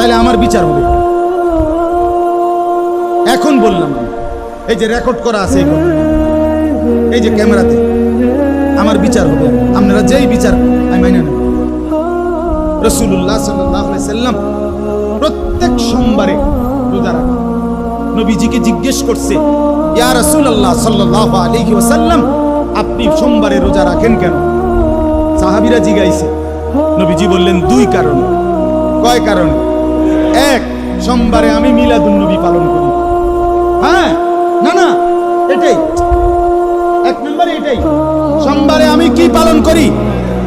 তাহলে আমার বিচার হবে। এখন বললাম, এই যে রেকর্ড করা আছে এই যে ক্যামেরাতে, আমার বিচার হবে। আপনারা যেই বিচার, আমি মাইনে নেব। রসুল্লাহ সাল্লাম প্রত্যেক সোমবারে রোজা নবীজিকে জিজ্ঞেস করছে, ইয়া রাসূলুল্লাহ সাল্লাল্লাহু আলাইহি ওয়াসাল্লাম, আপনি সোমবারে রোজা রাখেন কেন? সাহাবিরা জিগাইছে। নবীজি বললেন, দুই কারণ। কয় কারণ? এক, সোমবারে আমি মিলাদুন নবী পালন করি। হ্যাঁ? না না, এটাই। এক নম্বরে এটাই। সোমবারে আমি কি পালন করি?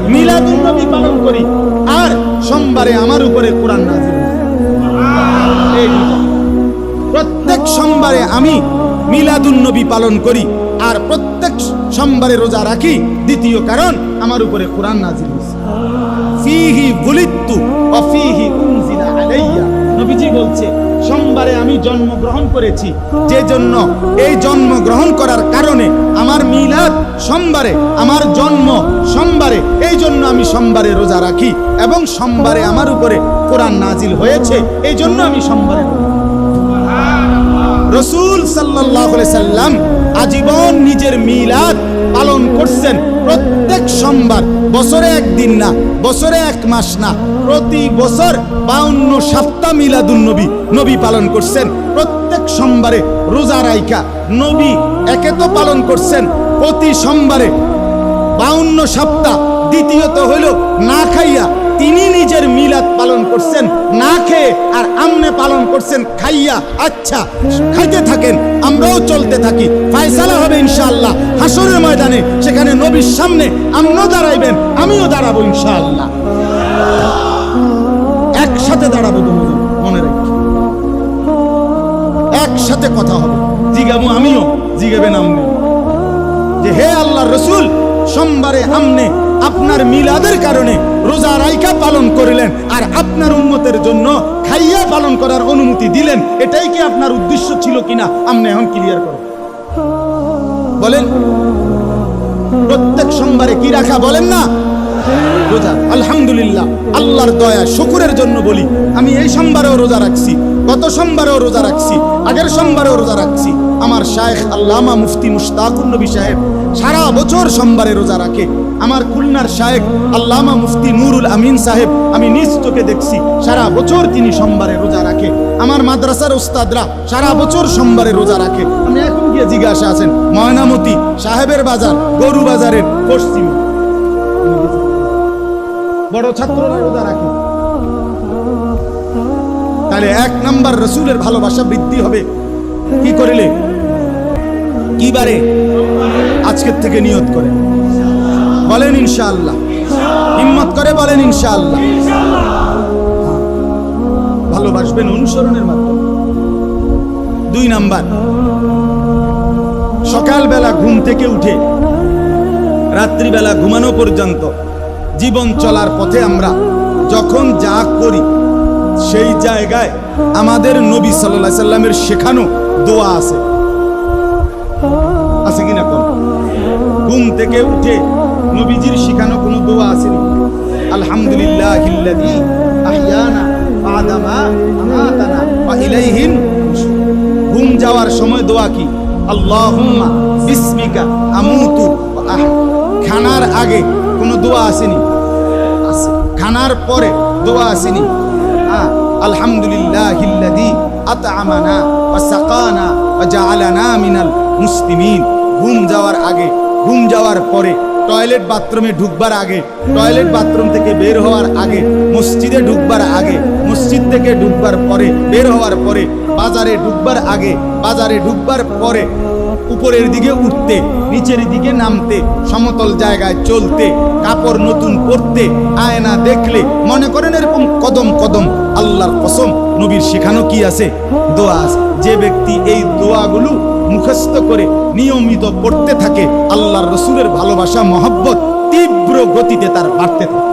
মিলাদুন নবী পালন করি। আর সোমবারে আমার উপরে কোরআন নাজিল। প্রত্যেক সোমবারে আমি মিলাদুন নবী পালন করি। আর প্রত্যেক সোমবারে রোজা রাখি। দ্বিতীয় কারণ, আমার উপরে কোরআন নাজিল ফিহি বুলিত্তু ওয়া ফিহি উনজিলা আলাইয়া। নবীজি বলছে, সোমবারে আমি জন্মগ্রহণ করেছি। যে জন্য এই জন্মগ্রহণ করার কারণে আমার মিলাদ সোমবারে, আমার জন্ম সোমবারে, এই জন্য আমি সোমবারে রোজা রাখি এবং সোমবারে আমার উপরে কোরআন নাজিল হয়েছে, এই জন্য আমি সোমবারে রসুল সাল্লাহ সাল্লাম আজীবন নিজের মিলাদ পালন করছেন প্রত্যেক সোমবার। বছরে একদিন না, বছরে এক মাস না। প্রতি বছর বাউন্ন সপ্তাহ মিলাদুন নবী পালন করছেন। প্রত্যেক সোমবারে রোজা রাইকা নবী একে তো পালন করছেন। প্রতি সোমবারে বাউন্ন সপ্তাহ, দ্বিতীয়ত হইল না খাইয়া তিনি নিজের মিলাদ পালন করছেন। না খেয়ে আর করছেন, খাইয়া আচ্ছা খাইতে থাকেন, আমরাও চলতে থাকি। ফায়সালা হবে ইনশাআল্লাহ। হাসরের ময়দানে, সেখানে নবীর সামনে আমরাও দাঁড়াইবেন, আমিও দাঁড়াবো ইনশাআল্লাহ। একসাথে দাঁড়াবো দুজন, মনে রাখি। একসাথে কথা হবে। জিগাবো আমিও জিগাবেন আপনি যে হে আল্লাহ রসুল, সোমবারে আমনে আপনার মিলাদের কারণে রোজা রাইকা পালন করিলেন আর আপনার উন্মতের জন্য খাইয়া পালন করার অনুমতি দিলেন। এটাই কি আপনার উদ্দেশ্য ছিল কিনা? আপনি এখন ক্লিয়ার করো। বলেন, প্রত্যেক সোমবারে কি রাখা বলেন না? রোজা, আলহামদুলিল্লাহ, আল্লাহর দয়া, শুকুরের জন্য বলি। আমি এই সোমবারেও রোজা রাখছি, গত সোমবারেও রোজা রাখছি, আগের সোমবারেও রোজা রাখছি। আমার শায়েখ আল্লামা মুফতি মুশতাকুর নবী সাহেব সারা বছর সোমবারে রোজা রাখে। আমার খুলনার শায়েখ আল্লামা মুফতি নুরুল আমিন সাহেব, আমি নিজ চোখে দেখছি, সারা বছর তিনি সোমবারে রোজা রাখে। আমার মাদ্রাসার উস্তাদরা সারা বছর সোমবারে রোজা রাখে। আমি এখন গিয়ে জিজ্ঞাসা আছেন, ময়নামতি, সাহেবের বাজার, গরু বাজারের পশ্চিমে। বড় ছাত্ররা রোজা রাখে। তাহলে এক নাম্বার রসুলের ভালোবাসা বৃদ্ধি হবে। কি করিলে? কি বারে? আজকের থেকে নিয়ত করে বলেন ইনশাআল্লাহ। হিম্মত করে বলেন ইনশাআল্লাহ। ভালোবাসবেন অনুসরণের মাধ্যমে। দুই নাম্বার, সকালবেলা ঘুম থেকে উঠে রাত্রিবেলা ঘুমানো পর্যন্ত জীবন চলার পথে আমরা যখন যা করি, সেই জায়গায় আমাদের নবী সাল্লাহ সাল্লামের শেখানো দোয়া আছে। আছে কিনা কোন? ঘুম থেকে উঠে নবীজির শেখানো কোনো দোয়া আছে আলহামদুলিল্লাহ আহিয়ানা আদামা আমাতানা ওয়া ঘুম যাওয়ার সময় দোয়া কি? আল্লাহুম্মা বিসমিকা আমুতু ওয়া খানার আগে কোনো দোয়া আসেনি? খানার পরে দোয়া আসেনি? হ্যাঁ আলহামদুলিল্লাহ আতআমানা ওয়া সাকানা ওয়া জাআলানা মিনাল মুসলিমিন। ঘুম যাওয়ার আগে, ঘুম যাওয়ার পরে টয়লেট বাথরুমে ঢুকবার আগে, টয়লেট বাথরুম থেকে বের হওয়ার আগে, মসজিদে ঢুকবার আগে, মসজিদ থেকে ঢুকবার পরে, বের হওয়ার পরে, বাজারে ঢুকবার আগে, বাজারে ঢুকবার পরে উপরের দিকে উঠতে, নিচের দিকে নামতে, সমতল জায়গায় চলতে, কাপড় নতুন পরতে, আয়না দেখলে মনে করেন এরকম কদম কদম আল্লাহর কসম, নবীর শেখানো কি আছে দোয়া আছে। যে ব্যক্তি এই দোয়াগুলো মুখস্থ করে নিয়মিত পড়তে থাকে, আল্লাহর রসুলের ভালোবাসা, মহব্বত তীব্র গতিতে তার বাড়তে থাকে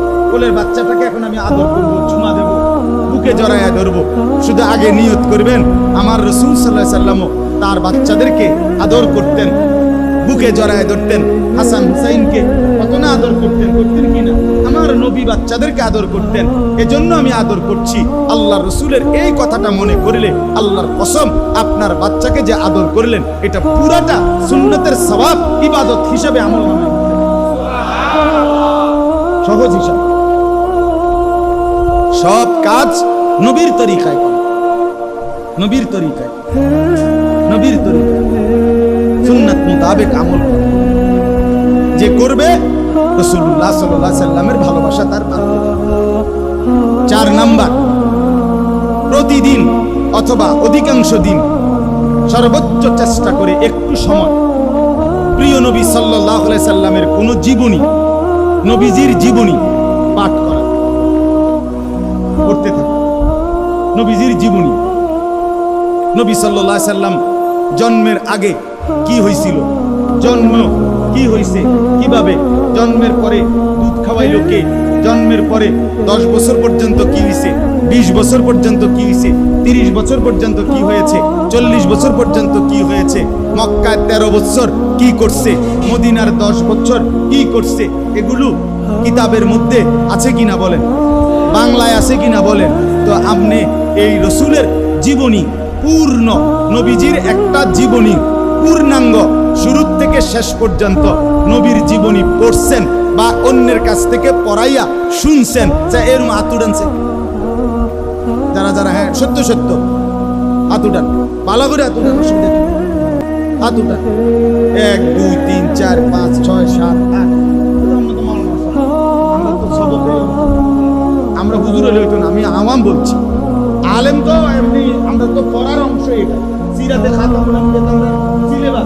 কোলের বাচ্চাটাকে এখন আমি আদর করব, চুমা দেবো, বুকে জড়াইয়া ধরবো। শুধু আগে নিয়ত করবেন, আমার রসুল সাল্লাহ সাল্লামও তার বাচ্চাদেরকে আদর করতেন, বুকে জড়ায় ধরতেন। হাসান হুসাইনকে কত না আদর করতেন করতেন কিনা আমার নবী বাচ্চাদেরকে আদর করতেন। এজন্য আমি আদর করছি। আল্লাহ রসুলের এই কথাটা মনে করলে আল্লাহর কসম, আপনার বাচ্চাকে যে আদর করলেন, এটা পুরাটা সুন্নতের স্বভাব ইবাদত হিসেবে আমল সহজ হিসাব। সব কাজ নবীর তরিকায় করে। নবীর তরিকায়। নবীর তরিকায়। সুন্নাত মোতাবেক আমল করে। যে করবে রসুল্লাহ সাল্লাহ সাল্লামের ভালোবাসা তার বাড়বে। চার নাম্বার, প্রতিদিন অথবা অধিকাংশ দিন সর্বোচ্চ চেষ্টা করে একটু সময়। প্রিয় নবী সাল্লাহ সাল্লামের কোন জীবনী, নবীজির জীবনী পাঠ করা। নবীজির জীবনী। নবী সাল্লাহ সাল্লাম জন্মের আগে কি হয়েছিল জন্ম কি হয়েছে কীভাবে? জন্মের পরে দুধ খাওয়াইলো কে? জন্মের পরে দশ বছর পর্যন্ত কি হয়েছে বিশ বছর পর্যন্ত কি হয়েছে তিরিশ বছর পর্যন্ত কি হয়েছে? চল্লিশ বছর পর্যন্ত কি হয়েছে? মক্কায় তেরো বছর কি করছে? মদিনার দশ বছর কি করছে? এগুলো কিতাবের মধ্যে আছে কিনা বলেন? বাংলায় আছে কিনা বলেন? তো আপনি এই রসুলের জীবনী পূর্ণ, নবীজির একটা জীবনী, পূর্ণাঙ্গ শুরু থেকে শেষ পর্যন্ত নবীর জীবনী পড়ছেন বা অন্যের কাছ থেকে পড়াইয়া শুনছেন, যে এর আতুর আনছে যারা যারা হ্যাঁ সত্য সত্য। আতুটান ভালো করে অসুবিধা নেই। এক, দুই, তিন, চার, পাঁচ, ছয়, সাত, আট। আমরা হুজুর হলে আমি আওয়াম বলছি। আলেম তো এমনি, আমরা তো পড়ার অংশ এটা। সিরাতে সিলেবাস।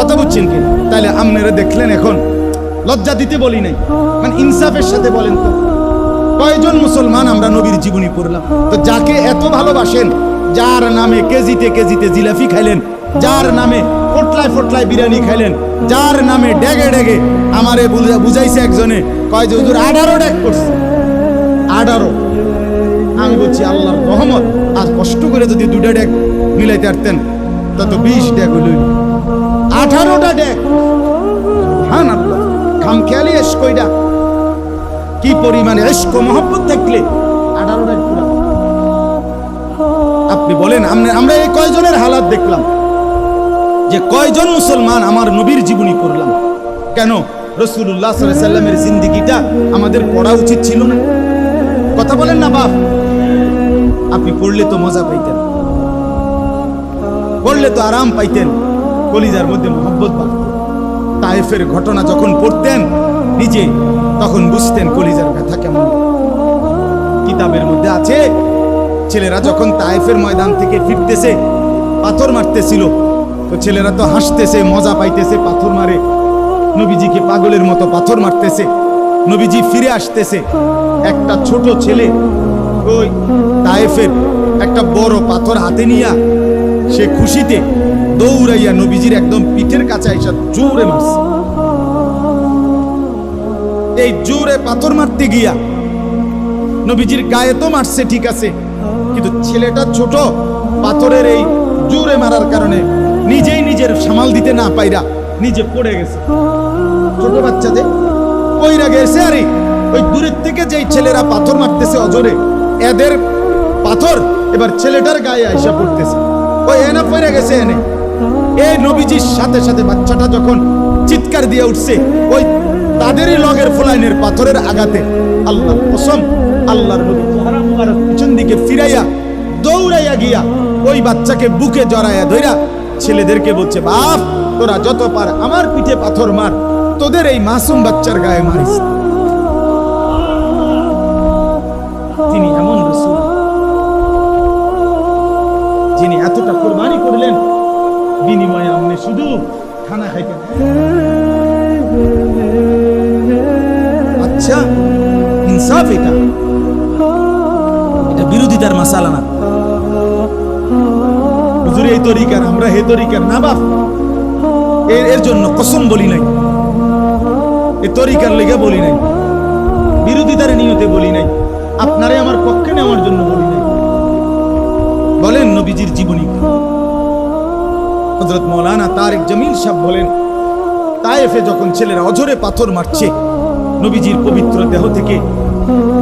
কথা বুঝছেন কি? তাহলে আপনারা দেখলেন এখন। লজ্জা দিতে বলি নাই। মানে ইনসাফের সাথে বলেন তো। কয়জন মুসলমান আমরা নবীর জীবনী পড়লাম? তো যাকে এত ভালোবাসেন, যার নামে কেজিতে কেজিতে জিলাফি খাইলেন, যার নামে ফোটলায় ফোটলায় বিরিয়ানি খাইলেন, যার নামে ডেগে ডেগে আমারে বুঝা- বুঝাইছে একজনে, কয় যে, হুজুর, আঠারো ডেক করছে আঠারো। আমি আল্লাহর রহমত আর কষ্ট করে যদি দুটা ডেক মিলাইতে পারতেন তত বিশ ডেক হইল। আঠারোটা ডেক। হ্যাঁ আল্লাহ খাম খেয়ালি এস কইডা কি পরিমাণে এস্ক মহব্বত থাকলে আপনি বলেন আমরা এই কয়জনের হালাত দেখলাম? যে কয়জন মুসলমান আমার নবীর জীবনী করলাম কেন? রসুল্লাহ সাল্লামের জিন্দিগিটা আমাদের পড়া উচিত ছিল না। কথা বলেন না, বাপ। আপনি পড়লে তো মজা পাইতেন। পড়লে তো আরাম পাইতেন। কলিজার মধ্যে মোহাম্মত বাড়ত তায়েফের ঘটনা যখন পড়তেন, নিজে তখন বুঝতেন কলিজার ব্যথা কেমন। কিতাবের মধ্যে আছে, ছেলেরা যখন তায়েফের ময়দান থেকে ফিরতেছে, পাথর মারতেছিল, তো ছেলেরা তো হাসতেছে, মজা পাইতেছে, পাথর মারে। নবীজিকে পাগলের মতো পাথর মারতেছে, নবীজি ফিরে আসতেছে। একটা ছোট ছেলে ওই তায়েফের একটা বড় পাথর হাতে নিয়া সে খুশিতে দৌড়াইয়া নবীজির একদম পিঠের কাছে আইসা জোরে মারছে। এই জোরে পাথর মারতে গিয়া নবীজির গায়ে তো মারছে, ঠিক আছে, কিন্তু ছেলেটা ছোট, পাথরের এই জোরে মারার কারণে নিজেই নিজের সামাল দিতে না পাইরা নিজে পড়ে গেছে। ছোট বাচ্চাদের কইরা গেছে, আরে, ওই দূরের থেকে যেই ছেলেরা পাথর মারতেছে অজরে এদের পাথর এবার ছেলেটার গায়ে আইসা পড়তেছে। ওই এনা পড়ে গেছে এনে। এই নবীজির সাথে সাথে বাচ্চাটা যখন চিৎকার দিয়ে উঠছে, ওই তাদেরই লগের ফোলাইনের পাথরের আঘাতে আল্লাহ কসম আল্লাহর নবী চেহারা পিছন দিকে ফিরাইয়া, দৌড়াইয়া গিয়া ওই বাচ্চাকে বুকে জড়াইয়া ধইরা ছেলেদেরকে বলছে, বাপ, তোরা যত পার আমার পিঠে পাথর মার, তোদের এই মাসুম বাচ্চার গায়ে মারিস। কোরবানি করলেন। বিনিময়ে আপনি শুধু খানা খাইতেন। আচ্ছা ইনসাফ এটা। এটা বিরোধিতার মাসালা না। এই তরিকার, আমরা হে তরিকার না বাপ। এর এর জন্য কসম বলি নাই। এ তরিকার লেগে বলি নাই। বিরোধিতার নিয়তে বলি নাই। আপনারে আমার পক্ষে নেওয়ার জন্য বলি নাই। বলেন নবীজির জীবনী। হজরত মৌলানা তারেক জমিল সাহ বলেন, তায়েফে যখন ছেলেরা অঝরে পাথর মারছে, নবীজির পবিত্র দেহ থেকে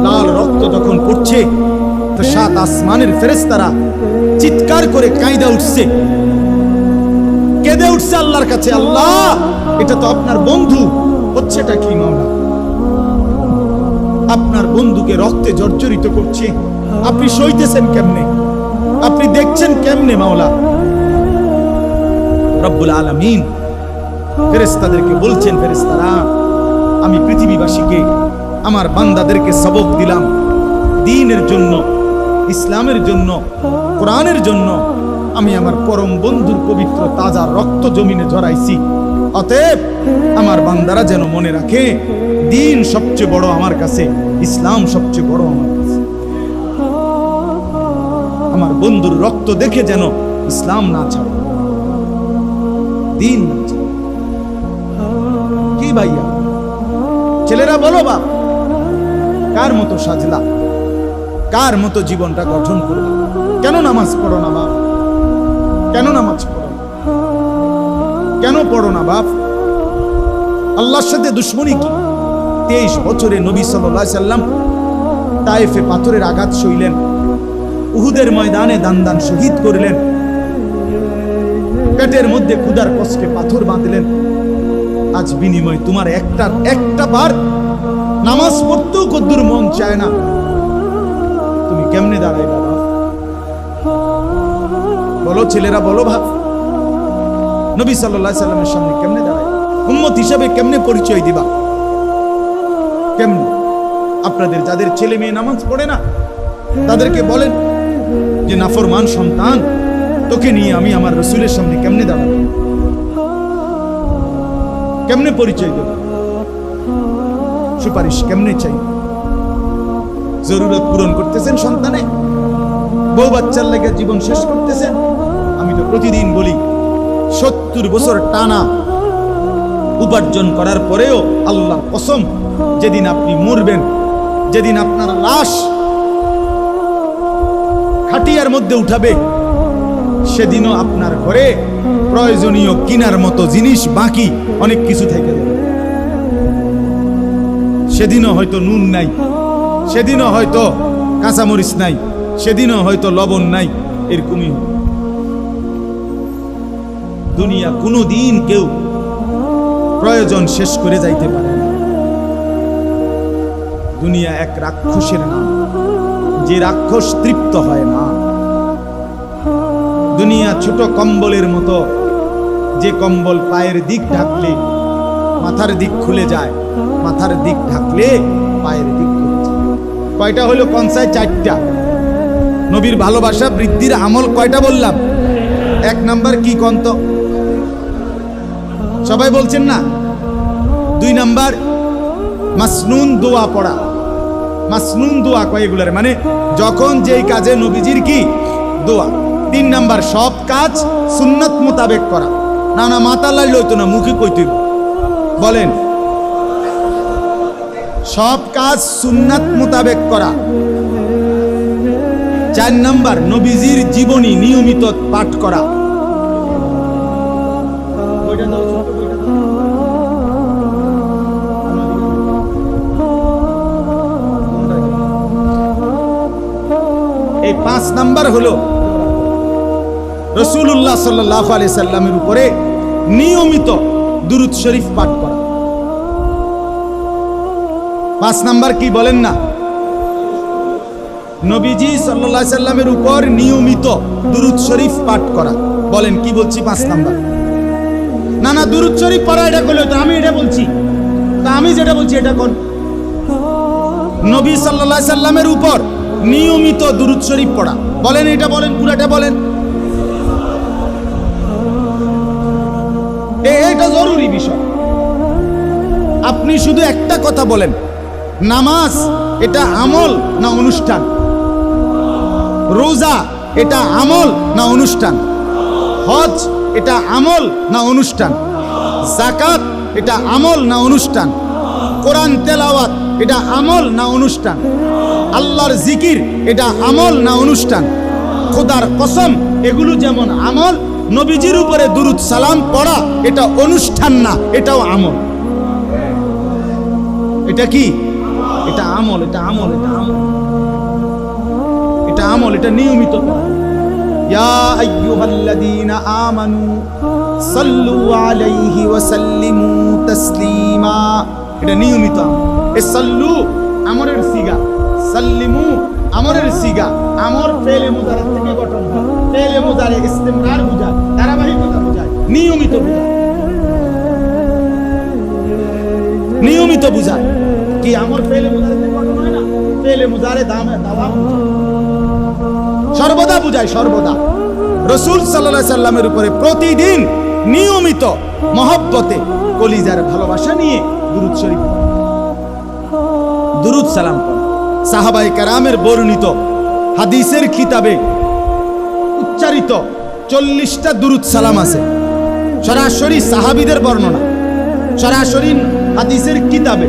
লাল রক্ত যখন পড়ছে, তো সাত আসমানের ফেরেস্তারা চিৎকার করে কাঁইদা উঠছে। কেঁদে উঠছে আল্লাহর কাছে, আল্লাহ, এটা তো আপনার বন্ধু, হচ্ছেটা কি মাওলা? আপনার বন্ধুকে রক্তে জর্জরিত করছে, আপনি সইতেছেন কেমনে? আপনি দেখছেন কেমনে মাওলা? রব্বুল আলামিন। ফেরেস্তাদেরকে বলছেন ফেরেস্তারা আমি পৃথিবীবাসীকে, আমার বান্দাদেরকে সবক দিলাম। দিনের জন্য, ইসলামের জন্য, কোরআনের জন্য আমি আমার পরম বন্ধুর পবিত্র তাজা রক্ত জমিনে ঝরাইছি। অতএব আমার বান্দারা যেন মনে রাখে, দিন সবচেয়ে বড় আমার কাছে, ইসলাম সবচেয়ে বড় আমার কাছে। আমার বন্ধুর রক্ত দেখে যেন ইসলাম না ছাড়ে। দিন। কি ভাইয়া? ছেলেরা বলো বাপ, কার মতো সাজলা? কার মতো জীবনটা গঠন করবে কেন নামাজ পড়ো না বাপ? কেন নামাজ পড়ো? কেন পড়ো না বাপ? আল্লাহর সাথে দুশ্মনী কি? তেইশ বছরে নবী সাল্লাহ সাল্লাম তাইফে পাথরের আঘাত সইলেন। উহুদের ময়দানে দান দান শহীদ করলেন। পেটের মধ্যে ক্ষুদার কষ্টে পাথর বাঁধলেন। আজ বিনিময় তোমার একটা একটা বার নামাজ পড়তেও কদ্দুর মন চায় না। তুমি কেমনে দাঁড়াই বাবা বলো ছেলেরা, বলো ভাব নবী সাল্লাহ সাল্লামের সামনে কেমনে দাঁড়াই উম্মত হিসাবে কেমনে পরিচয় দিবা? কেমনে? আপনাদের যাদের ছেলে মেয়ে নামাজ পড়ে না, তাদেরকে বলেন যে নাফরমান সন্তান তোকে নিয়ে আমি আমার রসুলের সামনে কেমনে দাঁড়াবো? কেমনে পরিচয় দেব? সুপারিশ কেমনে চাই? জরুরত পূরণ করতেছেন সন্তানে? বউ বাচ্চার লেগে জীবন শেষ করতেছেন? আমি তো প্রতিদিন বলি, সত্তর বছর টানা উপার্জন করার পরেও আল্লাহ কসম, যেদিন আপনি মরবেন, যেদিন আপনার লাশ খাটিয়ার মধ্যে উঠাবে সেদিনও আপনার ঘরে প্রয়োজনীয় কিনার মতো জিনিস বাকি, অনেক কিছু থেকে সেদিনও হয়তো নুন নাই, সেদিনও হয়তো কাঁচামরিচ নাই, সেদিনও হয়তো লবণ নাই, এরকমই দুনিয়া কোনো দিন কেউ প্রয়োজন শেষ করে যাইতে পারে দুনিয়া এক রাক্ষসের নাম, যে রাক্ষস তৃপ্ত হয় না। দুনিয়া ছোট কম্বলের মতো। যে কম্বল পায়ের দিক ঢাকলে, মাথার দিক খুলে যায়, মাথার দিক ঢাকলে পায়ের দিক কয়টা হলো কনসায়? চারটা। নবীর ভালোবাসা, বৃদ্ধির আমল কয়টা বললাম? এক নাম্বার কি কন্ত? সবাই বলছেন না? দুই নাম্বার, মাসনুন দোয়া পড়া। মাসনুন দোয়া কয় এগুলার? মানে যখন যেই কাজে নবীজির কি? দোয়া। তিন নাম্বার, সব কাজ সুন্নত মোতাবেক করা। না না মাথা লাইল হইতো না, মুখে কইতে বলেন। সব কাজ সুন্নাত মোতাবেক করা। চার নাম্বার, নবীজির জীবনী নিয়মিত পাঠ করা। এই পাঁচ নাম্বার হলো রসুল্লাহ সাল্লাহ আলি সাল্লামের উপরে নিয়মিত দুরুদ শরীফ পাঠ করা। পাঁচ নাম্বার কি বলেন না? নবীজি সাল্লাহ সাল্লামের উপর নিয়মিত দুরুদ শরীফ পাঠ করা। বলেন, কি বলছি পাঁচ নাম্বার? না না, দুরুদ শরীফ পড়া এটা করলে তো আমি এটা বলছি। তা আমি যেটা বলছি এটা কোন? নবী সাল্লাহ সাল্লামের উপর নিয়মিত দুরুদ শরীফ পড়া। বলেন, এটা বলেন, পুরাটা বলেন। এটা জরুরি বিষয়। আপনি শুধু একটা কথা বলেন। নামাজ, এটা আমল না অনুষ্ঠান? রোজা, এটা আমল না অনুষ্ঠান? হজ, এটা আমল না অনুষ্ঠান? জাকাত এটা আমল না অনুষ্ঠান? কোরআন তেলাওয়াত, এটা আমল না অনুষ্ঠান? আল্লাহর জিকির, এটা আমল না অনুষ্ঠান? খোদার কসম, এগুলো যেমন আমল নবীজির উপরে দুরুদ সালাম পড়া এটা অনুষ্ঠান না, এটাও আমল। এটা কি? এটা আমল এটা আমল এটা আমল। এটা আমল, এটা নিয়মিত। আমানু সাল্লু আলাইহি ওয়া সাল্লিমু তাসলিমা। এটা নিয়মিত এ সাল্লু আমরের সিগা, সাল্লিমু আমরের সিগা, আমর ফেলে মুজারে থেকে গঠন হয়। নিয়মিত নিয়মিত কি আমর সর্বদা বুঝায় সর্বদা। রসুল সাল্লামের উপরে প্রতিদিন নিয়মিত মহব্বতে কলিজার ভালোবাসা নিয়ে দুরুদ শরীফ দুরুদ সালাম সাহাবাই কারামের বর্ণিত হাদিসের কিতাবে উচ্চারিত চল্লিশটা দুরুদ সালাম আছে। সরাসরি সাহাবিদের বর্ণনা। সরাসরি হাদিসের কিতাবে।